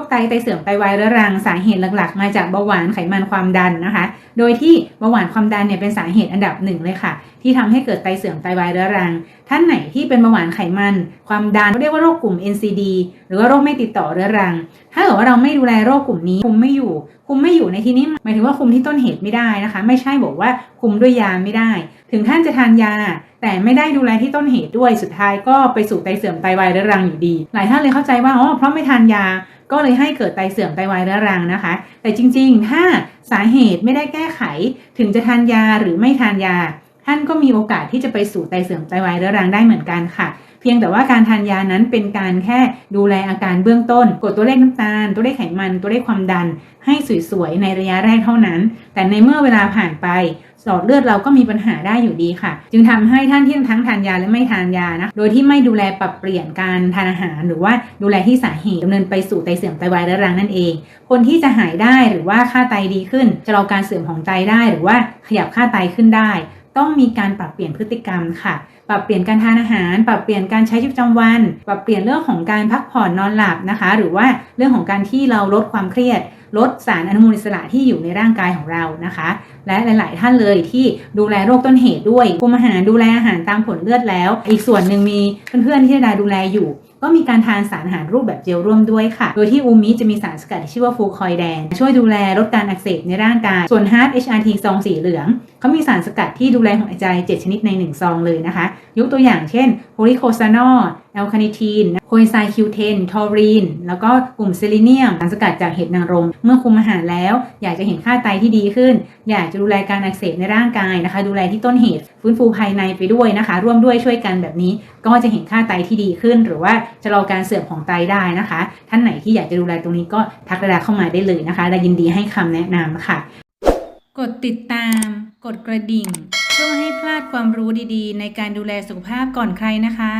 คไตไตเสื่อมไตวายเรื้อรังสาเหตุหลักๆ มาจากเบาหวานไขมันความดันนะคะ โดยที่เบาหวานความดันเนี่ยเป็นสาเหตุอันดับหนึ่งเลยค่ะ ที่ทำให้เกิดไตเสื่อมไตวายเรื้อรัง ท่านไหนที่เป็นเบาหวานไขมัน ความดันเรียกว่าโรคกลุ่ม NCD หรือว่าโรคไม่ติดต่อเรื้อรัง ถ้าเกิดว่าเราไม่ดูแลโรคกลุ่มนี้คุมไม่อยู่ คุมไม่อยู่ในที่นี้หมายถึงว่าคุมที่ต้นเหตุไม่ได้นะคะ ไม่ใช่บอกว่าคุมด้วยยาไม่ได้ ถึงท่านจะทานยาแต่ไม่ได้ดูแลที่ต้นเหตุด้วยสุดท้ายก็ไปสู่ไตเสื่อมไตวายเรื้อรังอยู่ดี หลายท่านเลยเข้าใจว่าอ๋อเพราะไม่ทานยา ก็เลยให้เกิดไตเสื่อมไตวายเรื้อรังนะคะ แต่จริงๆ ถ้าสาเหตุไม่ได้แก้ไขถึงจะทานยาหรือไม่ทานยา ท่านก็มีโอกาสที่จะไปสู่ไตเสื่อมไตวายเรื้อรังได้เหมือนกันค่ะ เพียงแต่ว่าการทานยานั้นเป็นการแค่ดูแลอาการเบื้องต้น กดตัวเลขน้ำตาล ตัวเลขไขมัน ตัวเลขความดัน ให้สวยๆในระยะแรกเท่านั้น แต่ในเมื่อเวลาผ่านไปหลอดเลือดเราก็มีปัญหาได้อยู่ดีค่ะ จึงทำให้ท่านที่ทั้งทานยาและไม่ทานยานะ โดยที่ไม่ดูแลปรับเปลี่ยนการทานอาหาร หรือว่าดูแลที่สาเหตุดำเนินไปสู่ไตเสื่อมไตวายเรื้อรังนั่นเอง คนที่จะหายได้หรือว่าค่าไตดีขึ้นชะลอการเสื่อมของไตได้หรือว่าขยับค่าไตขึ้นได้ ต้องมีการปรับเปลี่ยนพฤติกรรมค่ะ ปรับเปลี่ยนการทานอาหาร ปรับเปลี่ยนการใช้ชีวิตประจำวัน ปรับเปลี่ยนเรื่องของการพักผ่อนนอนหลับนะคะ หรือว่าเรื่องของการที่เราลดความเครียด ลดสารอนุมูลอิสระที่อยู่ในร่างกายของเรานะคะ และหลาย ๆ ท่านเลยที่ดูแลโรคต้นเหตุด้วยคุมอาหารดูแลอาหารตามผลเลือดแล้ว อีกส่วนหนึ่งมีเพื่อนๆที่ได้ดูแลอยู่ ก็มีการทานสารอาหารรูปแบบเจลร่วมด้วยค่ะ โดยที่อูมิจะมีสารสกัดที่ชื่อว่าฟูคอยแดน ช่วยดูแลลดการอักเสบในร่างกาย ส่วน Heart HRT ซองสีเหลืองเขามีสารสกัดที่ดูแลหัวใจ 7 ชนิดใน 1 ซองเลยนะคะ ยกตัวอย่างเช่นโพลิโคซานอลแอลคาเนทีนโคเอนไซม์คิวเทนทอรีน แล้วก็กลุ่มเซเลเนียมสารสกัดจากเห็ดนางรม เมื่อคุมอาหารแล้ว อยากจะเห็นค่าไตที่ดีขึ้น อยากจะดูแลการอักเสบในร่างกายนะคะ ดูแลที่ต้นเหตุ ฟื้นฟูภายในไปด้วยนะคะ ร่วมด้วยช่วยกันแบบนี้ ก็จะเห็นค่าไตที่ดีขึ้นหรือว่าจะรอการเสื่อมของไตได้นะคะ ท่านไหนที่อยากจะดูแลตรงนี้ก็ทักระดาเข้ามาได้เลยนะคะเรายินดีให้คำแนะนำค่ะ กดติดตาม กดกระดิ่ง เพื่อให้พลาดความรู้ดีๆ ในการดูแลสุขภาพก่อนใครนะคะ